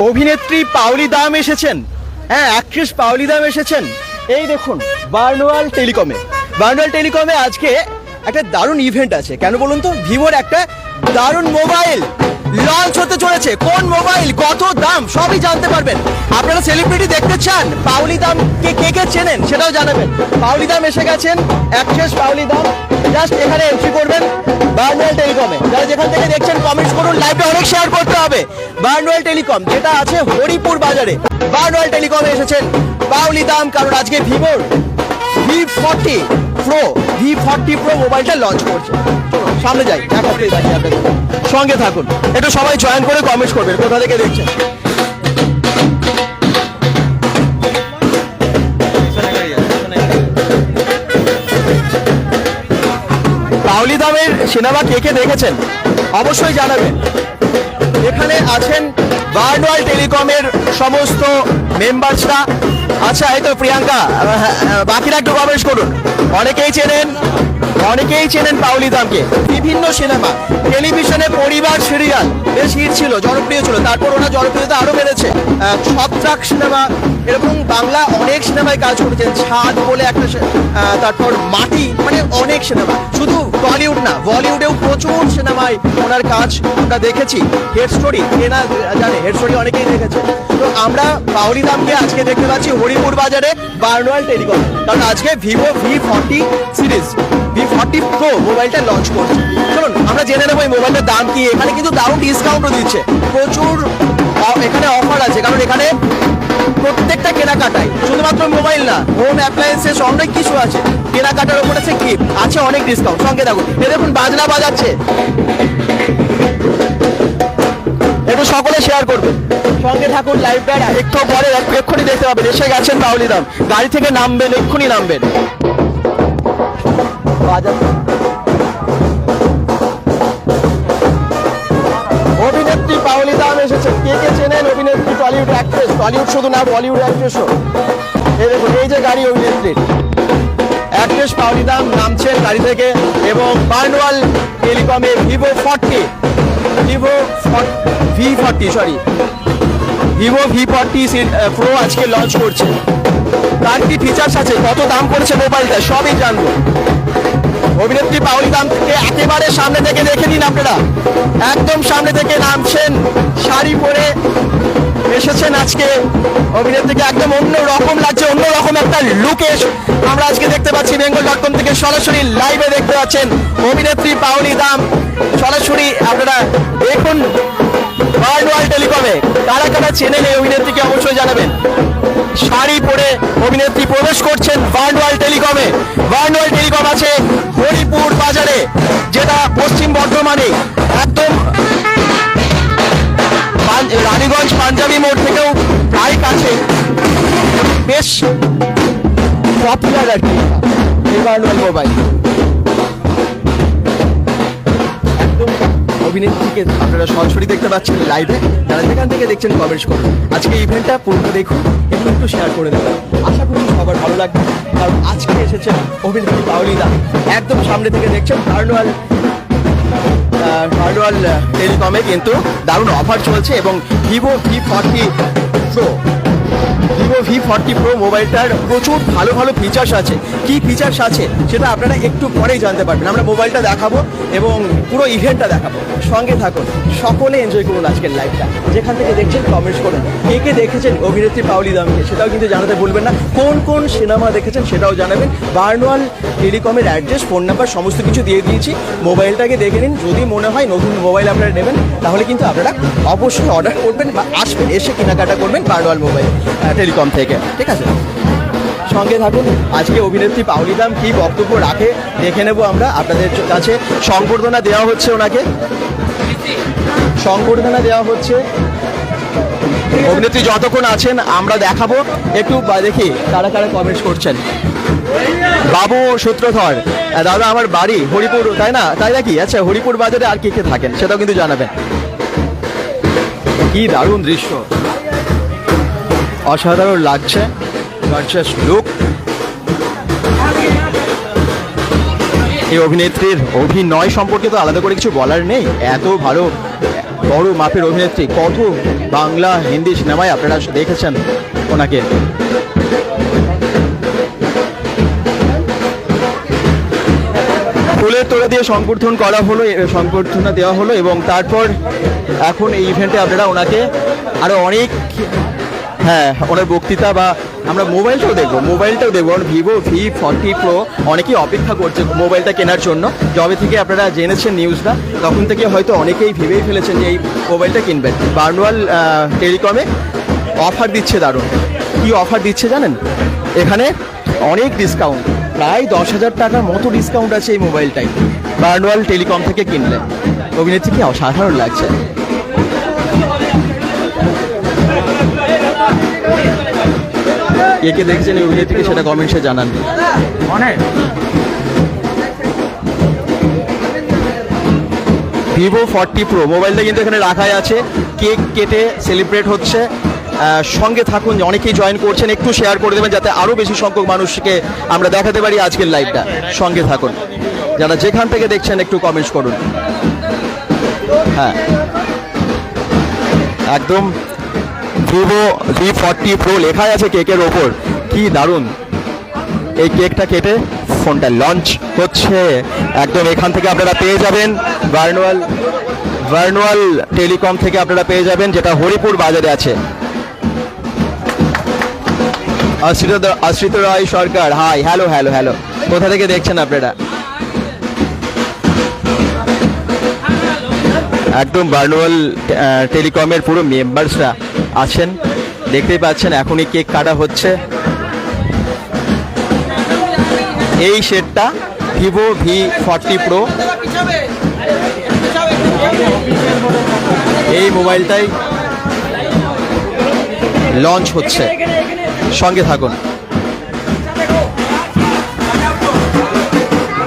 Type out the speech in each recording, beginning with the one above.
অভিনেত্রী পাওলি দাম এসেছেন। হ্যাঁ অ্যাক্ট্রেস পাওলি দাম এসেছেন। এই দেখুন, বার্নওয়াল টেলিকমে। বার্নওয়াল টেলিকমে আজকে একটা দারুণ ইভেন্ট আছে। কেন বলুন তো? ভিভোর একটা দারুণ মোবাইল লঞ্চ হতে চলেছে। কোন মোবাইল কত দাম, সবই জানতে পারবেন। আপনারা সেলিব্রিটি দেখতে চান পাউলি দাম কে কে কে চেনেন, সেটাও জানাবেন। পাউলি দাম এসে গেছেন অ্যাক্ট্রেস পাউলি দাম জাস্ট এখানে এন্ট্রি করবেন বার্নওয়াল টেলিকমে যারা যেখান থেকে দেখছেন কমেন্টস করুন লাইভটা অনেক শেয়ার করতে হবে। বার্নওয়াল টেলিকম যেটা আছে হরিপুর বাজারে। বার্নওয়াল টেলিকমে এসেছেন পাউলি দাম কারণ আজকে ভিভোর V forty pro V forty pro মোবাইলটা লঞ্চ করছে। সামনে যাই। সঙ্গে থাকুন। একটু সবাই জয়েন করে কমেন্ট করবেন। কোথা থেকে দেখছেন? পাউলি দামের সিনেমা কে কে দেখেছেন? অবশ্যই জানাবেন। এখানে আছেন বার্ডওয়াল টেলিকমের সমস্ত মেম্বার্সরা আচ্ছা এই তো প্রিয়াঙ্কা। আহ, বাকিরা একটু কমেন্টস করুন। অনেকেই চেনেন অনেকেই চেনেন পাউলি দামকে। বিভিন্ন সিনেমা, টেলিভিশনে পরিবার সিরিয়াল, বেশ হিট ছিল, জনপ্রিয় ছিল। তারপর ওনার জনপ্রিয়তা আরও বেড়েছে। ছত্রাক সিনেমা এরকম বাংলা অনেক সিনেমায় কাজ করেছেন। ছাদ বলে একটা তারপর মাটি মানে অনেক সিনেমা। শুধু বলিউড না বলিউডেও প্রচুর সিনেমায় ওনার কাজ আমরা দেখেছি। হেড স্টোরি এনা জানে হেড স্টোরি অনেকেই দেখেছে। তো আমরা পাউলি দামকে আজকে দেখতে পাচ্ছি হরিপুর বাজারে বার্নওয়াল টেলিকম কারণ আজকে Vivo V forty series V forty pro মোবাইলটা লঞ্চ করছে। চলুন, আমরা জেনে নেব এই মোবাইলটার দাম কি। এখানে কিন্তু দারুণ ডিসকাউন্টও দিচ্ছে। প্রচুর এখানে অফার আছে। কারণ এখানে শুধুমাত্র মোবাইল না হোম অ্যাপ্লায়েন্সেস অনেক কিছু আছে। কেনাকাটার উপর আছে কি আছে অনেক ডিসকাউন্ট সঙ্গে দেখুন এ দেখুন, বাজনা বাজাচ্ছে। একটু সকলে শেয়ার করবেন সঙ্গে থাকুন লাইভ ব্যাড একটু পরে এক্ষুনি দেখতে পাবেন, এসে গেছেন পাউলি দাম। গাড়ি থেকে নামবেন, এক্ষুনি নামবেন। অভিনেত্রী পাওলি দাম এসেছে। কে কে চেনেন অভিনেত্রী টলিউড অ্যাক্ট্রেস? টলিউড শুধু না, বলিউড অ্যাক্ট্রেসও। দেখুন, এই যে গাড়ি অভিনেত্রীর অ্যাক্ট্রেস পাওলি দাম নামছেন গাড়ি থেকে এবং Barnwal টেলিকমে Vivo forty, Vivo V forty sorry Vivo V forty pro আজকে লঞ্চ করছে। তার কি ফিচার্স আছে? কত দাম পড়েছে মোবাইলটা সবই জানব। অভিনেত্রী পাউলি থেকে একেবারে সামনে থেকে দেখে নিন আপনারা। একদম সামনে থেকে নামছেন শাড়ি পরে এসেছেন আজকে। অভিনেত্রীকে একদম অন্য রকম লাগছে, অন্য রকম একটা লুকে আমরা আজকে দেখতে পাচ্ছি বেঙ্গল ডট কম থেকে সরাসরি লাইভে দেখতে পাচ্ছেন অভিনেত্রী পাউলি দাম। সরাসরি আপনারা দেখুন ওয়ার্ল্ড ওয়ার্ল্ড টেলিকমে কারা কারা চেনেন এই অভিনেত্রীকে অবশ্যই জানাবেন। শাড়ি পরে অভিনেত্রী প্রবেশ করছেন ওয়ার্ল্ড ওয়ার্ল্ড টেলিকমে টেলিকম আছে বাজারে যেটা পশ্চিম বর্ধমানে একদম রানীগঞ্জ পাঞ্জাবি মোড় থেকেও প্রায় কাছে। বেশ পপুলার আর কি। এই মোবাইল অভিনেত্রীকে আপনারা সরাসরি দেখতে পাচ্ছেন লাইভে যারা যেখান থেকে দেখছেন কমেন্টস করুন। আজকে ইভেন্টটা পুরো দেখুন। একটু শেয়ার করে দেবেন আশা করি সবার ভালো লাগবে। কারণ আজকে এসেছে অভিনেত্রী পাওলিদা একদম সামনে থেকে দেখছেন কার্নোয়াল কার্নোয়াল টেলিকমে কিন্তু দারুণ অফার চলছে এবং Vivo V forty pro Vivo V forty pro মোবাইলটার প্রচুর ভালো ভালো ফিচার্স আছে। কি ফিচার্স আছে সেটা আপনারা একটু পরেই জানতে পারবেন। আমরা মোবাইলটা দেখাবো এবং পুরো ইভেন্টটা দেখাবো। সঙ্গে থাকুন। সকলে এনজয় করুন আজকের লাইভটা যেখান থেকে দেখছেন কমেন্টস করুন। কে কে দেখেছেন অভিনেত্রী পাউলি দামকে সেটাও কিন্তু জানাতে ভুলবেন না। কোন কোন সিনেমা দেখেছেন সেটাও জানাবেন। বার্নওয়াল টেলিকমের অ্যাড্রেস ফোন নাম্বার সমস্ত কিছু দিয়ে দিয়েছি। মোবাইলটাকে দেখে নিন। যদি মনে হয় নতুন মোবাইল আপনারা নেবেন, তাহলে কিন্তু আপনারা অবশ্যই অর্ডার করবেন বা আসবেন, এসে কেনাকাটা করবেন বার্নওয়াল মোবাইল টেলিকম। থেকে। ঠিক আছে? সঙ্গে থাকুন, আজকে অভিনেত্রী পাউলি দাম কি বক্তব্য রাখে দেখে নেব আমরা আপনাদের কাছে। সংবর্ধনা দেওয়া হচ্ছে ওনাকে। সংবর্ধনা দেওয়া হচ্ছে। অভিনেত্রী যতক্ষণ আছেন, আমরা দেখাবো। একটু দেখি, কারা কারা কমেন্টস করছেন। বাবু সূত্রধর দাদা আমার বাড়ি হরিপুর, তাই না? তাই নাকি? আচ্ছা হরিপুর বাজারে আর কে কে থাকেন, সেটাও কিন্তু জানাবেন। কি দারুণ দৃশ্য। অসাধারণ লাগছে গর্জাস লুক এই অভিনেত্রীর অভিনয় সম্পর্কে তো আলাদা করে কিছু বলার নেই। এত ভালো, বড় মাপের অভিনেত্রী, কত বাংলা, হিন্দি সিনেমায় আপনারা দেখেছেন ওনাকে। ফুলের তোড়া দিয়ে সংবর্ধন করা হলো সংবর্ধনা দেওয়া হলো এবং তারপর এখন এই ইভেন্টে আপনারা ওনাকে আরও অনেক হ্যাঁ ওনার বক্তৃতা বা আমরা মোবাইলটাও দেখব মোবাইলটাও দেখব ভিভো ভি ফর্টি প্রো অনেকেই অপেক্ষা করছে মোবাইলটা কেনার জন্য। যবে থেকে আপনারা জেনেছেন নিউজটা তখন থেকে হয়তো অনেকেই ভেবেই ফেলেছেন যে এই মোবাইলটা কিনবেন। বার্নুয়াল টেলিকমে অফার দিচ্ছে দারুণ। কি অফার দিচ্ছে জানেন? এখানে অনেক ডিসকাউন্ট প্রায় দশ হাজার টাকার মতো ডিসকাউন্ট আছে এই মোবাইলটাই। বার্নুয়াল টেলিকম থেকে কিনলে অভিনেত্রীকে অসাধারণ লাগছে। কে কে দেখছেন এই অভিনেত্রীকে সেটা কমেন্টসে জানান। ভিভো ফর্টি প্রো মোবাইলটা কিন্তু এখানে রাখাই আছে। কেক কেটে সেলিব্রেট হচ্ছে। সঙ্গে থাকুন অনেকেই জয়েন করছেন একটু শেয়ার করে দেবেন যাতে আরও বেশি সংখ্যক মানুষকে আমরা দেখাতে পারি আজকের লাইভটা সঙ্গে থাকুন। যারা যেখান থেকে দেখছেন একটু কমেন্টস করুন। হ্যাঁ। একদম ভিভো ভি ফর্টি প্রো লেখাই আছে কেকের ওপর। কি দারুণ। এই কেকটা কেটে ফোনটা লঞ্চ হচ্ছে। একদম এখান থেকে আপনারা পেয়ে যাবেন ভার্নুয়াল ভার্নুয়াল টেলিকম থেকে আপনারা পেয়ে যাবেন, যেটা হরিপুর বাজারে আছে। Ashrit Ashrit Roy Sarkar hi hello hello hello কোথা থেকে দেখছেন আপনারা? একদম বার্নুয়াল টেলিকমের পুরো মেম্বার্সরা আছেন। দেখতেই পাচ্ছেন, এখনই কেক কাটা হচ্ছে। এই সেটটা ভিভো ভি ফর্টি প্রো এই মোবাইলটাই লঞ্চ হচ্ছে। সঙ্গে থাকুন।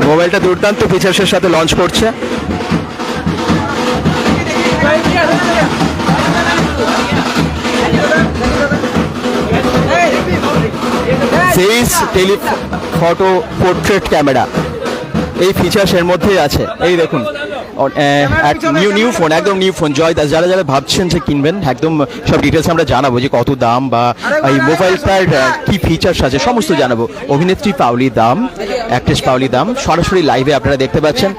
মোবাইলটা দুর্দান্ত ফিচার্সের সাথে লঞ্চ করছে। Face tele photo portrait camera এই ফিচার্স এর মধ্যেই আছে। এই দেখুন। নিউ নিউ ফোন একদম নিউ ফোন জয় দাস যারা যারা ভাবছেন যে কিনবেন একদম সব ডিটেলস আমরা জানাব যে কত দাম বা এই মোবাইলটার কি ফিচার্স আছে সমস্ত জানাব। অভিনেত্রী পাওলি দাম অ্যাক্ট্রেস পাওলি দাম সরাসরি লাইভে আপনারা দেখতে পাচ্ছেন।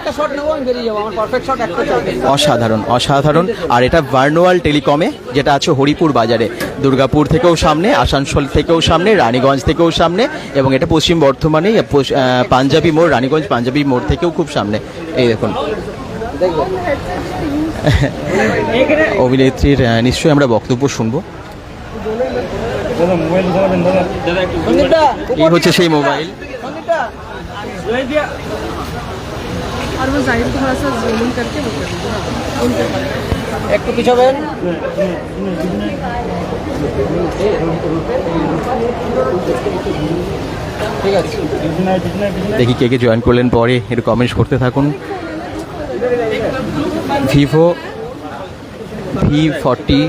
অসাধারণ অসাধারণ। আর এটা ভার্নুয়াল টেলিকমে যেটা আছে হরিপুর বাজারে। দুর্গাপুর থেকেও সামনে আসানসোল থেকেও সামনে রানীগঞ্জ থেকেও সামনে এবং এটা পশ্চিম বর্ধমানে পাঞ্জাবি মোড় রানীগঞ্জ পাঞ্জাবি মোড় থেকেও খুব সামনে। এই দেখুন। অভিনেত্রীর আহ, নিশ্চয়ই আমরা বক্তব্য শুনবো সন্দীপদা এই হচ্ছে সেই মোবাইল সন্দীপদা और वो जाहिर थोड़ा सा जूम इन करके वो कर दीजिए একটু পিছাবেন ঠিক আছে দেখি কে কে জয়েন করলেন পরে একটু কমেন্টস করতে থাকুন Vivo V forty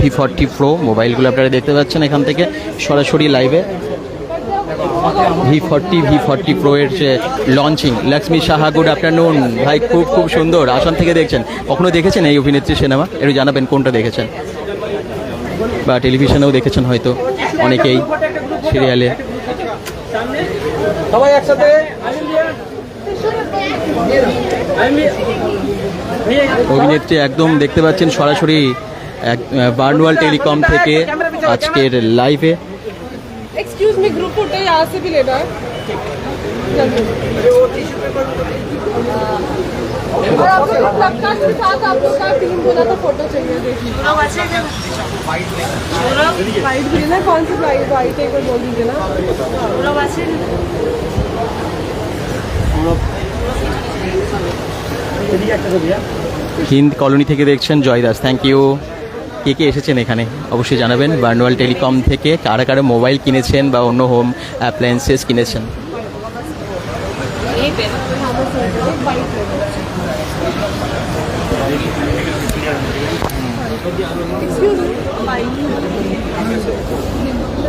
V forty pro মোবাইলগুলো আপনারা দেখতে পাচ্ছেন এখান থেকে সরাসরি লাইভে V forty V forty pro এর যে launching Lakshmi Saha good afternoon ভাই, খুব খুব সুন্দর আসাম থেকে দেখছেন। কখনো দেখেছেন এই অভিনেত্রী সিনেমা? একটু জানাবেন কোনটা দেখেছেন? বা টেলিভিশনেও দেখেছেন হয়তো অনেকেই সিরিয়ালে সবাই একসাথে। অভিনেত্রী একদম দেখতে পাচ্ছেন সরাসরি এক বার্নওয়াল টেলিকম থেকে আজকের লাইভে एक्सक्यूज मी ग्रुप फोटो यहाँ से भी लेना है जल्दी और आपको फ्लिपकार्ट के साथ आप लोग का टीम बोला था फोटो चाहिए देखिए वाइट भी ना कौन सी वाइट वाइट एक बार बोल दीजिए ना হিন্দ কলোনি থেকে দেখছেন জয় দাস থ্যাংক ইউ কে কে এসেছেন এখানে? অবশ্যই জানাবেন। বার্নওয়াল টেলিকম থেকে কারা কারা মোবাইল কিনেছেন বা অন্য হোম অ্যাপ্লায়েন্সেস কিনেছেন? Excuse me.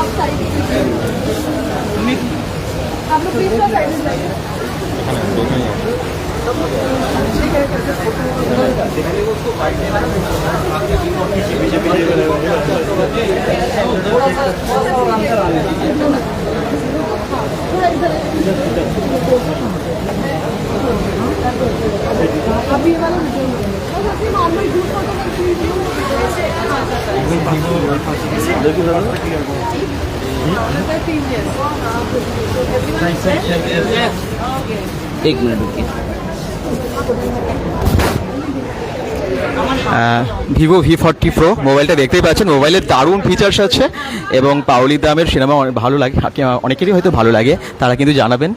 आप साइड आप लोग प्लीज साइड में जाइए अभी वाला एक मिनट रुकिए ভিভো ভি ফর্টি প্রো মোবাইলটা দেখতেই পাচ্ছেন মোবাইলের দারুণ ফিচার্স আছে এবং পাওলি দামের সিনেমা অনেক ভালো লাগে হাকে- অনেকেরই হয়তো ভালো লাগে তারা কিন্তু জানাবেন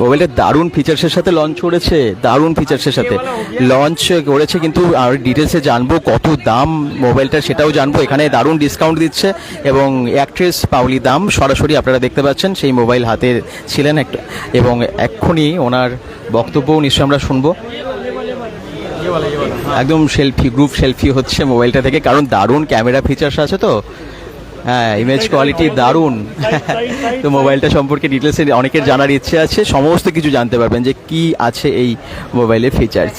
মোবাইলটা দারুণ ফিচার্সের সাথে লঞ্চ করেছে দারুণ ফিচার্সের সাথে। লঞ্চ করেছে কিন্তু আর ডিটেলসে জানব কত দাম মোবাইলটা সেটাও জানব। এখানে দারুণ ডিসকাউন্ট দিচ্ছে এবং অ্যাক্ট্রেস পাউলি দাম সরাসরি আপনারা দেখতে পাচ্ছেন সেই মোবাইল হাতে ছিলেন একটা এবং এক্ষুনি ওনার বক্তব্যও নিশ্চয়ই আমরা শুনব। একদম সেলফি গ্রুপ সেলফি হচ্ছে মোবাইলটা থেকে কারণ দারুণ ক্যামেরা ফিচার্স আছে তো। হ্যাঁ ইমেজ কোয়ালিটি দারুণ তো মোবাইলটা সম্পর্কে ডিটেলসে অনেকের জানার ইচ্ছে আছে সমস্ত কিছু জানতে পারবেন যে কি আছে এই মোবাইলের ফিচার্স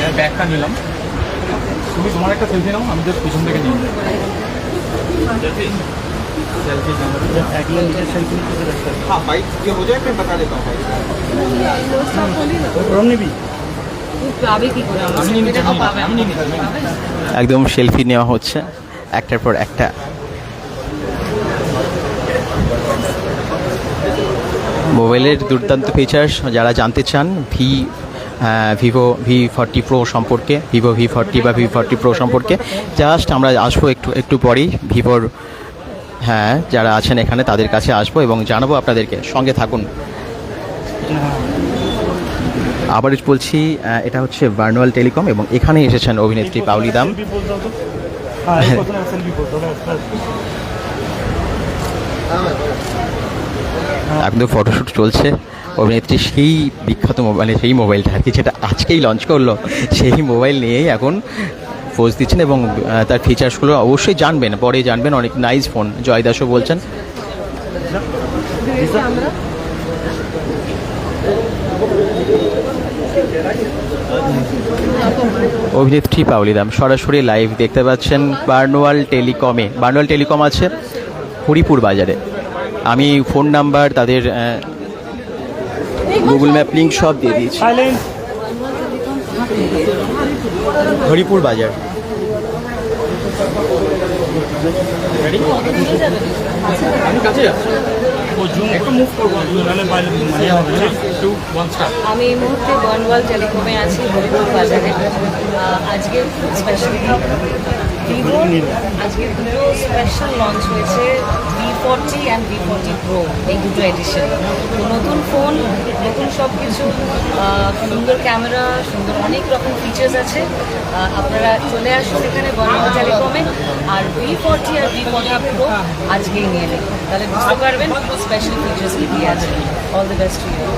এর ব্যাগটা নিলাম তুমি তোমার একটা সেলফি নাও আমি জাস্ট পিছন থেকে নিয়ে নেবো सेल्फी अगले नीचे सेल्फी हाँ बाइक ये हो जाए मैं बता देता हूँ हमने भी একদম সেলফি নেওয়া হচ্ছে, একটার পর একটা। মোবাইলের দুর্দান্ত ফিচার্স যারা জানতে চান V Vivo V forty pro সম্পর্কে ভিভো ভি ফর্টি বা ভি ফর্টি প্রো সম্পর্কে জাস্ট আমরা আসব একটু একটু পরেই। ভিভোর হ্যাঁ যারা আছেন এখানে, তাদের কাছে আসব এবং জানাব আপনাদেরকে। সঙ্গে থাকুন। আবার বলছি এটা হচ্ছে ভার্নুয়াল টেলিকম এবং এখানে এসেছেন অভিনেত্রী পাউলি দাম। এখন তো ফটোশ্যুট চলছে। অভিনেত্রী সেই বিখ্যাত মানে সেই মোবাইলটা আর কি যেটা আজকেই লঞ্চ করল। সেই মোবাইল নিয়েই এখন পোজ দিচ্ছেন এবং তার ফিচার্সগুলো অবশ্যই জানবেন। পরে জানবেন অনেক নাইস ফোন জয় দাসও বলছেন। অভিনেত্রী পাউলি দাম। সরাসরি লাইভ দেখতে পাচ্ছেন বার্নুয়াল টেলিকমে। বার্নুয়াল টেলিকম আছে হরিপুর বাজারে। আমি ফোন নাম্বার তাদের গুগল ম্যাপ লিঙ্ক সব দিয়ে দিয়েছি। হরিপুর বাজার। আমি কাছে একটু মুভ করব নাহলে বাইরে ওয়ান স্টার আমি এই মুহূর্তে বনওয়াল টেলিকমে আছি হরিপুর বাজারে। আজকে স্পেশালি ভিভোর আজকে দুটো স্পেশাল লঞ্চ হয়েছে forty and V forty pro এই দুটো এডিশন নতুন ফোন নতুন সব কিছু সুন্দর ক্যামেরা সুন্দর অনেক রকম ফিচার্স আছে। আপনারা চলে আসুন এখানে বনওয়াল টেলিকমে আর ভি ফর্টি আর ভি ফর্টি প্রো আজকেই নিয়ে নিন তাহলে বুঝতে পারবেন স্পেশাল ফিচার্স কি কি আছে। All the best to you